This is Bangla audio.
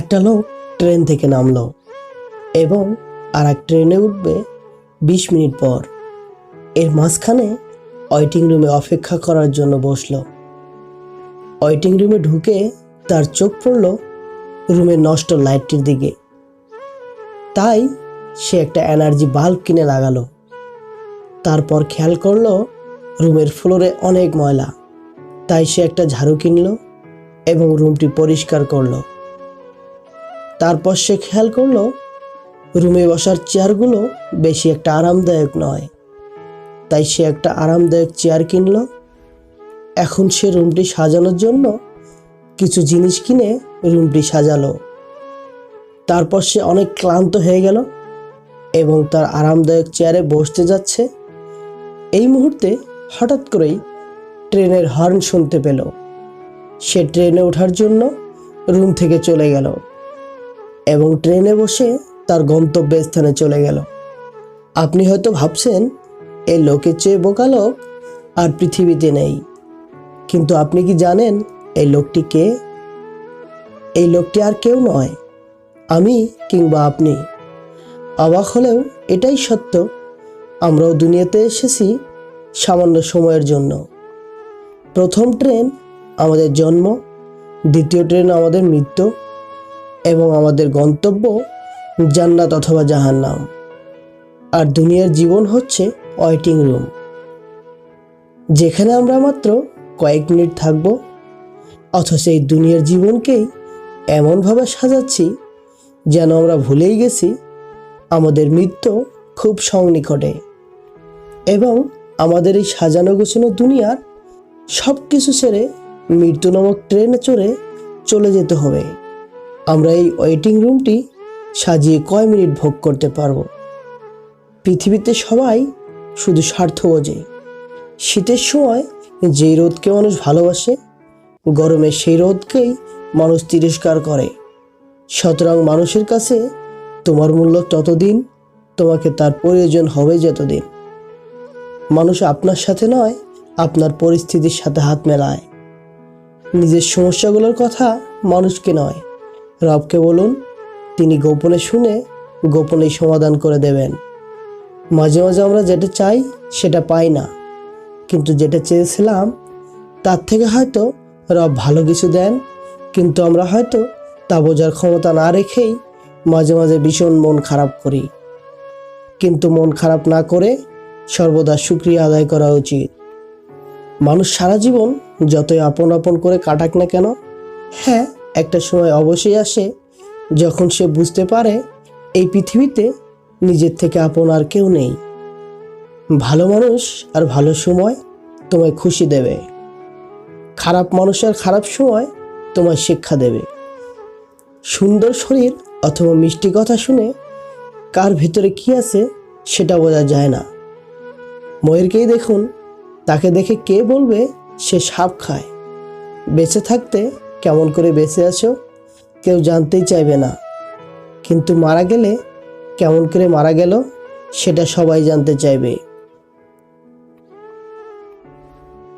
একটা লোক ট্রেন থেকে নামলো এবং আর এক ট্রেনে উঠবে বিশ মিনিট পর। এর মাঝখানে ওয়েটিং রুমে অপেক্ষা করার জন্য বসল। ওয়েটিং রুমে ঢুকে তার চোখ পড়ল রুমের নষ্ট লাইটটির দিকে। তাই সে একটা এনার্জি বাল্ব কিনে লাগালো। তারপর খেয়াল করল রুমের ফ্লোরে অনেক ময়লা। তাই সে একটা ঝাড়ু কিনলো এবং রুমটি পরিষ্কার করল। তারপর সে খেয়াল করল, রুমে বসার চেয়ারগুলো বেশি একটা আরামদায়ক নয়। তাই সে একটা আরামদায়ক চেয়ার কিনলো। এখন সে রুমটি সাজানোর জন্য কিছু জিনিস কিনে রুমটি সাজালো। তারপর সে অনেক ক্লান্ত হয়ে গেল এবং তার আরামদায়ক চেয়ারে বসতে যাচ্ছে। এই মুহূর্তে হঠাৎ করেই ট্রেনের হর্ন শুনতে পেল। সে ট্রেনে ওঠার জন্য রুম থেকে চলে গেল। এবং ট্রেনে বসে তার গন্তব্য স্থানে চলে গেল। আপনি হয়তো ভাবছেন এই লোকের চেয়ে বোকা লোক আর পৃথিবীতে নেই। কিন্তু আপনি কি জানেন, এই লোকটি কে? এই লোকটি আর কেউ নয়, আমি কিংবা আপনি। অবাক হলেও এটাই সত্য, আমরাও দুনিয়াতে এসেছি সামান্য সময়ের জন্য। প্রথম ট্রেন আমাদের জন্ম, দ্বিতীয় ট্রেন আমাদের মৃত্যু এবং আমাদের গন্তব্য জান্নাত অথবা জাহান্নাম। আর দুনিয়ার জীবন হচ্ছে ওয়েটিং রুম, যেখানে আমরা মাত্র কয়েক মিনিট থাকব। অথচ এই দুনিয়ার জীবনকেই এমনভাবে সাজাচ্ছি যেন আমরা ভুলেই গেছি আমাদের মৃত্যু খুব সংনিকটে এবং আমাদের এই সাজানো গোছানো দুনিয়ার সব কিছু ছেড়ে মৃত্যু নামক ট্রেনে চড়ে চলে যেতে হবে। আমরা এই ওয়েটিং রুমটি সাজিয়ে কয় মিনিট ভোগ করতে পারব? পৃথিবীতে সবাই শুধু স্বার্থ বোঝে। শীতের সময় যেই রোদকে মানুষ ভালোবাসে, গরমে সেই রোদকেই মানুষ তিরস্কার করে। সুতরাং মানুষের কাছে তোমার মূল্য ততদিন, তোমাকে তার প্রয়োজন হবে যতদিন। মানুষ আপনার সাথে নয়, আপনার পরিস্থিতির সাথে হাত মেলায়। নিজের সমস্যাগুলোর কথা মানুষকে নয় রবকে বলুন, তিনি গোপনে শুনে গোপনেই সমাধান করে দেবেন। মাঝে মাঝে আমরা যেটা চাই, সেটা পাই না। কিন্তু যেটা চেয়েছিলাম, তার থেকে হয়তো রব ভালো কিছু দেন। কিন্তু আমরা হয়তো তা বোঝার ক্ষমতা না রেখেই মাঝে মাঝে ভীষণ মন খারাপ করি। কিন্তু মন খারাপ না করে সর্বদা সুক্রিয়া আদায় করা উচিত। মানুষ সারা জীবন যতই আপন আপন করে কাটাক না কেন হ্যাঁ একটা সময় অবশ্যই আসে যখন সে বুঝতে পারে এই পৃথিবীতে নিজের থেকে আপন আর কেউ নেই। ভালো মানুষ আর ভালো সময় তোমায় খুশি দেবে। খারাপ মানুষ আর খারাপ সময় তোমায় শিক্ষা দেবে। সুন্দর শরীর অথবা মিষ্টি কথা শুনে কার ভিতরে কি আছে সেটা বোঝা যায় না। ময়ূরকেই দেখুন, তাকে দেখে কে বলবে সে সাপ খায়। বেঁচে থাকতে কেমন করে বেঁচে আছো? কেউ জানতেই চাইবে না। কিন্তু মারা গেলে কেমন করে মারা গেল, সেটা সবাই জানতে চাইবে।